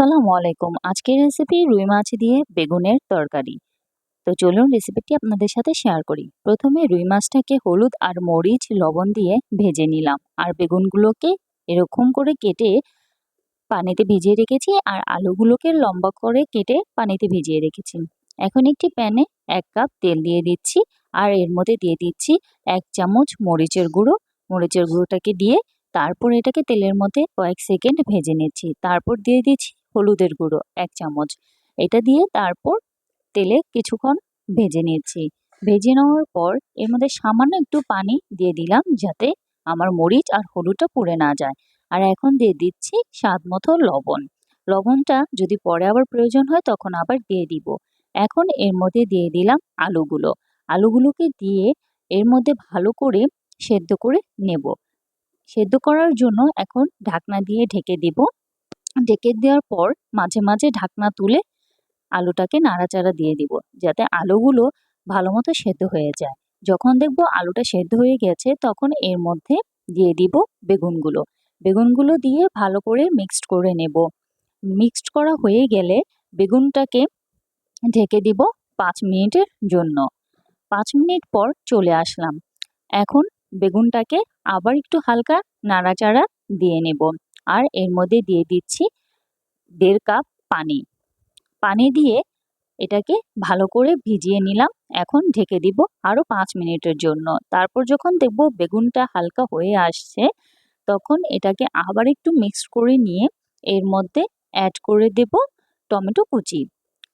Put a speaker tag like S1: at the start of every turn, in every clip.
S1: আসসালামু আলাইকুম। আজকের রেসিপি রুই মাছ দিয়ে বেগুনের তরকারি। তো চলুন রেসিপিটি আপনাদের সাথে শেয়ার করি। প্রথমে রুই মাছটাকে হলুদ আর মরিচ, লবণ দিয়ে ভেজে নিলাম। আর বেগুনগুলোকে এরকম করে কেটে পানিতে ভিজিয়ে রেখেছি আর আলুগুলোকে লম্বা করে কেটে পানিতে ভিজিয়ে রেখেছি। এখন একটি প্যানে এক কাপ তেল দিয়ে দিচ্ছি আর এর মধ্যে দিয়ে দিচ্ছি এক চামচ মরিচের গুঁড়ো। মরিচের গুঁড়োটাকে দিয়ে তারপর এটাকে তেলের মধ্যে কয়েক সেকেন্ড ভেজে নিচ্ছি। তারপর দিয়ে দিচ্ছি হলুদের গুঁড়ো, এক চামচ। এটা দিয়ে তারপর তেলে কিছুক্ষণ ভেজে নিচ্ছি। ভেজে নেওয়ার পর এর মধ্যে সামান্য একটু পানি দিয়ে দিলাম যাতে আমার মরিচ আর হলুদটা পুড়ে না যায়। আর এখন দিয়ে দিচ্ছি স্বাদ মতো লবণ। লবণটা যদি পরে আবার প্রয়োজন হয় তখন আবার দিয়ে দিব। এখন এর মধ্যে দিয়ে দিলাম আলুগুলো। আলুগুলোকে দিয়ে এর মধ্যে ভালো করে সেদ্ধ করে নেব। সেদ্ধ করার জন্য এখন ঢাকনা দিয়ে ঢেকে দিব। ঢেকে দেওয়ার পর মাঝে মাঝে ঢাকনা তুলে আলুটাকে নাড়াচাড়া দিয়ে দিব, যাতে আলুগুলো ভালো মতো সেদ্ধ হয়ে যায়। যখন দেখব আলুটা সেদ্ধ হয়ে গেছে, তখন এর মধ্যে দিয়ে দিব বেগুনগুলো। বেগুনগুলো দিয়ে ভালো করে মিক্সড করে নেব। মিক্সড করা হয়ে গেলে বেগুনটাকে ঢেকে দিব পাঁচ মিনিটের জন্য। পাঁচ মিনিট পর চলে আসলাম। এখন বেগুনটাকে আবার একটু হালকা নাড়াচাড়া দিয়ে নেব। আর এর মধ্যে দিয়ে দিচ্ছি দেড় কাপ পানি। পানি দিয়ে এটাকে ভালো করে ভিজিয়ে নিলাম। এখন ঢেকে দিব আরও পাঁচ মিনিটের জন্য। তারপর যখন দেখব বেগুনটা হালকা হয়ে আসছে, তখন এটাকে আবার একটু মিক্স করে নিয়ে এর মধ্যে অ্যাড করে দেব টমেটো কুচি।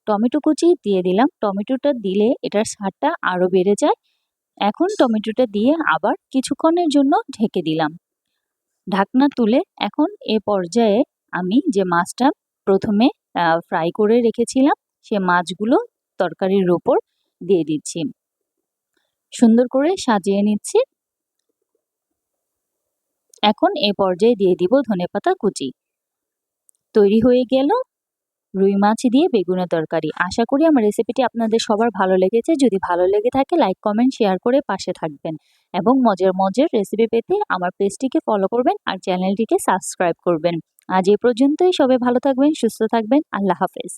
S1: টমেটো কুচি দিয়ে দিলাম। টমেটোটা দিলে এটার স্বাদটা আরও বেড়ে যায়। এখন টমেটোটা দিয়ে আবার কিছুক্ষণের জন্য ঢেকে দিলাম। ঢাকনা তুলে এখন এ পর্যায়ে আমি যে মাছটা প্রথমে ফ্রাই করে রেখেছিলাম, সে মাছগুলো তরকারির ওপর দিয়ে দিচ্ছি। সুন্দর করে সাজিয়ে নিচ্ছি। এখন এ পর্যায়ে দিয়ে দিব ধনেপাতা কুচি। তৈরি হয়ে গেল। রুই মাছ দিয়ে বেগুনের তরকারি। আশা করি আমার রেসিপিটি আপনাদের সবার ভালো লেগেছে। যদি ভালো লেগে থাকে লাইক কমেন্ট শেয়ার করে পাশে থাকবেন। এবং মজার মজার রেসিপি পেতে আমার পেজটিকে ফলো করবেন আর চ্যানেলটিকে সাবস্ক্রাইব করবেন। আজ এ পর্যন্তই। সবাই ভালো থাকবেন, সুস্থ থাকবেন। আল্লাহ হাফেজ।